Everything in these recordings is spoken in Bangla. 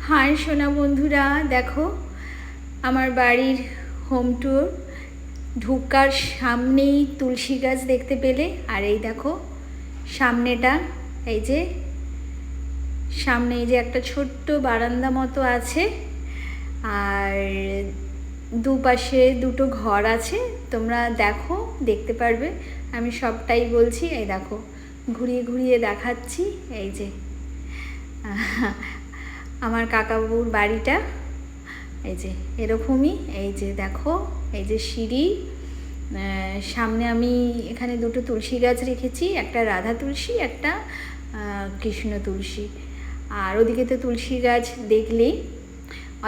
হাই সোনা বন্ধুরা, দেখো, আমার বাড়ির হোম ট্যুর ঢুকার সামনেই তুলসী গাছ দেখতে পেলে। আর এই দেখো, সামনেটা, এই যে, সামনে এই যে একটা ছোট্ট বারান্দা মতো আছে। আর দুপাশে দুটো ঘর আছে। তোমরা দেখো, দেখতে পারবে। আমি সবটাই বলছি, এই দেখো, ঘুরিয়ে ঘুরিয়ে দেখাচ্ছি, এই যে। আমার কাকাবাবুর বাড়িটা, এই যে এরকমই, এই যে দেখো, এই যে সিঁড়ি সামনে আমি এখানে দুটো তুলসী গাছ রেখেছি, একটা রাধা তুলসী, একটা কৃষ্ণ তুলসী। আর ওদিকে তো তুলসী গাছ দেখলেই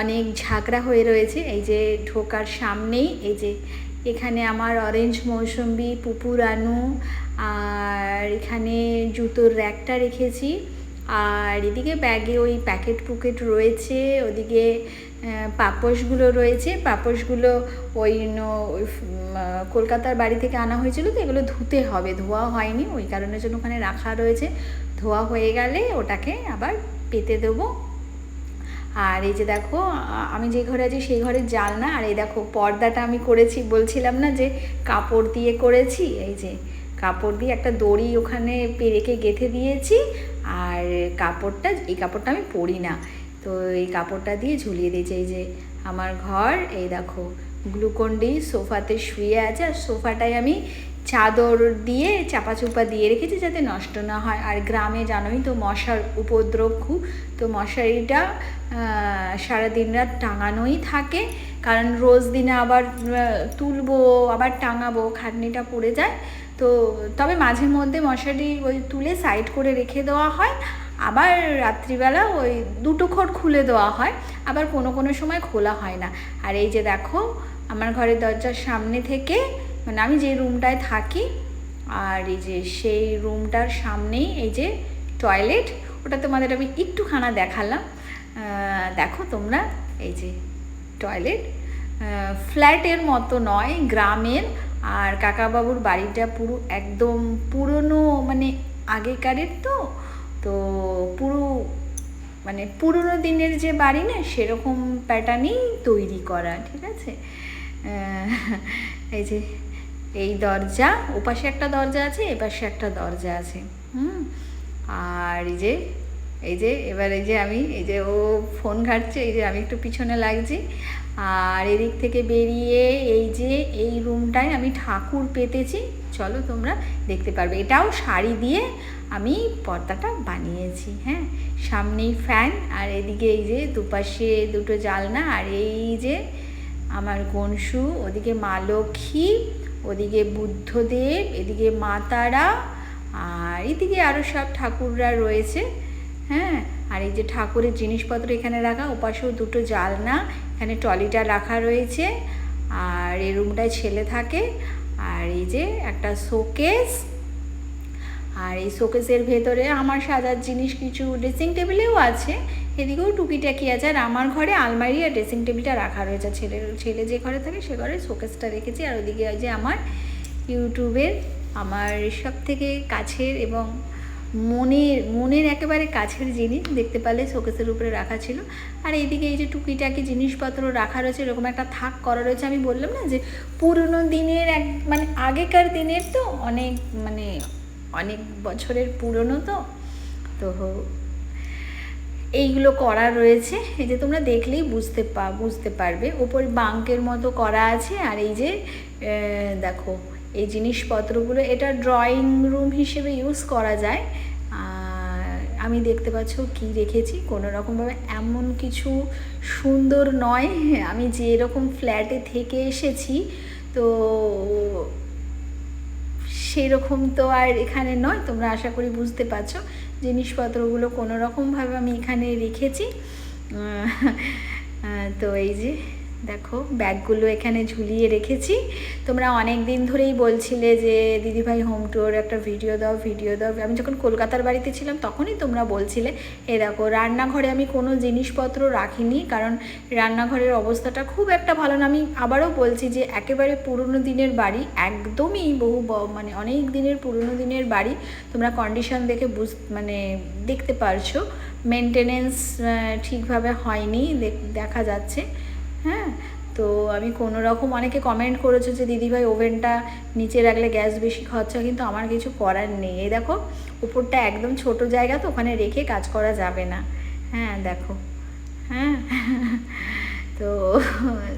অনেক ঝাঁকড়া হয়ে রয়েছে, এই যে ঢোকার সামনেই, এই যে এখানে আমার অরেঞ্জ মৌসম্বি পুপুরানু আর এখানে জুতোর র্যাকটা রেখেছি। আর এদিকে ব্যাগে ওই প্যাকেট পুকেট রয়েছে ওদিকে আহ, পাপোশগুলো রয়েছে। পাপোশগুলো ওই কলকাতার বাড়ি থেকে আনা হয়েছিল তো এগুলো ধুতে হবে। ধোয়া হয়নি ওই কারণের জন্য ওখানে রাখা রয়েছে। ধোয়া হয়ে গেলে ওটাকে আবার পেতে দেবো। আর এই যে দেখো আমি যে ঘরে আছি সেই ঘরের জালনা আর এই দেখো পর্দাটা আমি করেছি বলছিলাম না যে কাপড় দিয়ে করেছি। এই যে কাপড় দিয়ে একটা দড়ি ওখানে পেরেকে গেঁথে দিয়েছি। আর কাপড়টা এই কাপড়টা আমি পরি না। তো এই কাপড়টা দিয়ে ঝুলিয়ে দিয়েছি এই যে আমার ঘর এই দেখো গ্লুকন্ডি সোফাতে শুয়ে আছে। আর সোফাটায় আমি চাদর দিয়ে চাপা চুপা দিয়ে রেখেছি যাতে নষ্ট না হয়। আর গ্রামে জানোই তো মশার উপদ্রব খুব তো মশারিটা আহ, সারা দিন রাত টাঙানোই থাকে। কারণ রোজ দিনে আবার তুলবো আবার টাঙাবো খাটনিটা পড়ে যায়। তো তবে মাঝে মধ্যে মশারি ওই তুলে সাইড করে রেখে দেওয়া হয়। আবার রাত্রিবেলা ওই দুটো খড় খুলে দেওয়া হয়। আবার কোনো কোনো সময় খোলা হয় না। আর এই যে দেখো, আমার ঘরের দরজার সামনে থেকে মানে আমি যে রুমটায় থাকি, আর এই যে সেই রুমটার সামনেই এই যে টয়লেট ওটা তোমাদের আমি একটুখানা দেখালাম। দেখো তোমরা, এই যে টয়লেট ফ্ল্যাটের মতো নয়, গ্রামের। আর কাকাবাবুর বাড়িটা পুরো একদম পুরনো মানে আগেকারের তো তো পুরো মানে পুরনো দিনের যে বাড়ি না, সেরকম প্যাটার্নেই তৈরি করা, ঠিক আছে? এই যে, এই দরজা, ওপাশে একটা দরজা আছে, এপাশে একটা দরজা আছে, হুম? আর এই যে এই যে, এবার এই যে আমি, এই যে ও ফোন ঘাটছে, এই যে আমি একটু পিছনে লাগছি আর এদিক থেকে বেরিয়ে এই যে এই রুমটায় আমি ঠাকুর পেতেছি, চলো তোমরা দেখতে পারবে। এটাও শাড়ি দিয়ে আমি পর্দাটা বানিয়েছি হ্যাঁ? সামনেই ফ্যান, আর এদিকে এই যে দুপাশে দুটো জালনা, আর এই যে আমার গনসু, ওদিকে মা লক্ষ্মী, ওদিকে বুদ্ধদেব, এদিকে মা তারা, আর এদিকে আরও সব ঠাকুররা রয়েছে। হ্যাঁ আর এই যে ঠাকুরের জিনিসপত্র এখানে রাখা, ওপাশেও দুটো জালনা, এখানে ট্রলিটা রাখা রয়েছে, আর এই রুমটায় ছেলে থাকে, আর এই যে একটা শোকেস, আর এই শোকেসের ভেতরে আমার সাজার জিনিস কিছু ড্রেসিং টেবিলেও আছে, এদিকেও টুকিটাকি আছে, আর আমার ঘরে আলমারি আর ড্রেসিং টেবিলটা রাখা রয়েছে ছেলের ছেলে যে ঘরে থাকে সে ঘরে শোকেসটা রেখেছি, আর ওদিকে যে আমার ইউটিউবের আমার সব থেকে কাছের এবং মনের মনের একেবারে কাছের জিনিস দেখতে পারলে শোকেসের উপরে রাখা ছিল। আর এইদিকে এই যে টুকিটাকি জিনিসপত্র রাখা রয়েছে, এরকম একটা থাক করা রয়েছে। আমি বললাম না যে, পুরনো দিনের এক মানে আগেকার দিনের তো অনেক মানে অনেক বছরের পুরনো তো। তো এইগুলো করা রয়েছে। এই যে তোমরা দেখলেই বুঝতে পা, বুঝতে পারবে। ওপর বাঙ্কের মতো করা আছে। আর এই যে দেখো এই জিনিসপত্রগুলো, এটা ড্রয়িং রুম হিসেবে ইউজ করা যায়। আমি দেখতে পাচ্ছ কি রেখেছি। কোনো রকমভাবে এমন কিছু সুন্দর নয়। আমি যে রকম ফ্ল্যাটে থেকে এসেছি, তো সেরকম তো আর এখানে নয়। তোমরা আশা করি বুঝতে পারছ জিনিসপত্রগুলো কোনো রকমভাবে আমি এখানে রেখেছি। তো এই যে দেখো, ব্যাগগুলো এখানে ঝুলিয়ে রেখেছি। তোমরা অনেক দিন ধরেই বলছিলে যে, দিদিভাই হোম ট্যুর একটা ভিডিও দাও ভিডিও দাও। আমি যখন কলকাতার বাড়িতে ছিলাম, তখনই তোমরা বলছিলে, এ দেখো, রান্নাঘরে আমি কোনো জিনিসপত্র রাখিনি, কারণ রান্নাঘরের অবস্থাটা খুব একটা ভালো না। আমি আবারও বলছি যে, একেবারে পুরনো দিনের বাড়ি, একদমই বহু মানে অনেক দিনের পুরনো দিনের বাড়ি, তোমরা কন্ডিশন দেখে বুঝ মানে দেখতে পারছ। মেনটেনেন্স ঠিকভাবে হয়নি দেখা যাচ্ছে। হ্যাঁ তো আমি কোনো রকম অনেকে কমেন্ট করেছ যে, দিদিভাই, ওভেনটা নিচে রাখলে গ্যাস বেশি খরচা। কিন্তু আমার কিছু করার নেই। এই দেখো, উপরটা একদম ছোট জায়গা, তো ওখানে রেখে কাজ করা যাবে না। হ্যাঁ দেখো। হ্যাঁ তো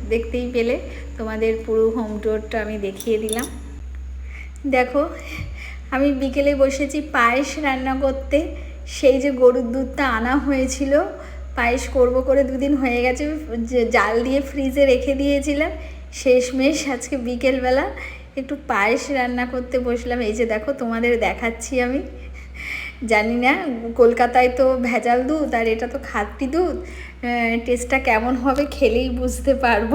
দেখতেই পেলে। তোমাদের পুরো হোম টুরটা আমি দেখিয়ে দিলাম। দেখো, আমি বিকেলে বসেছি পায়েস রান্না করতে। সেই যে গরুর দুধটা আনা হয়েছিল পায়েস করব করে দুদিন হয়ে গেছে জাল দিয়ে ফ্রিজে রেখে দিয়েছিলাম। শেষমেশ আজকে বিকেলবেলা একটু পায়েস রান্না করতে বসলাম। এই যে দেখো তোমাদের দেখাচ্ছি আমি। জানি না, কলকাতায় তো ভেজাল দুধ আর এটা তো খাঁটি দুধ। টেস্টটা কেমন হবে খেলেই বুঝতে পারব।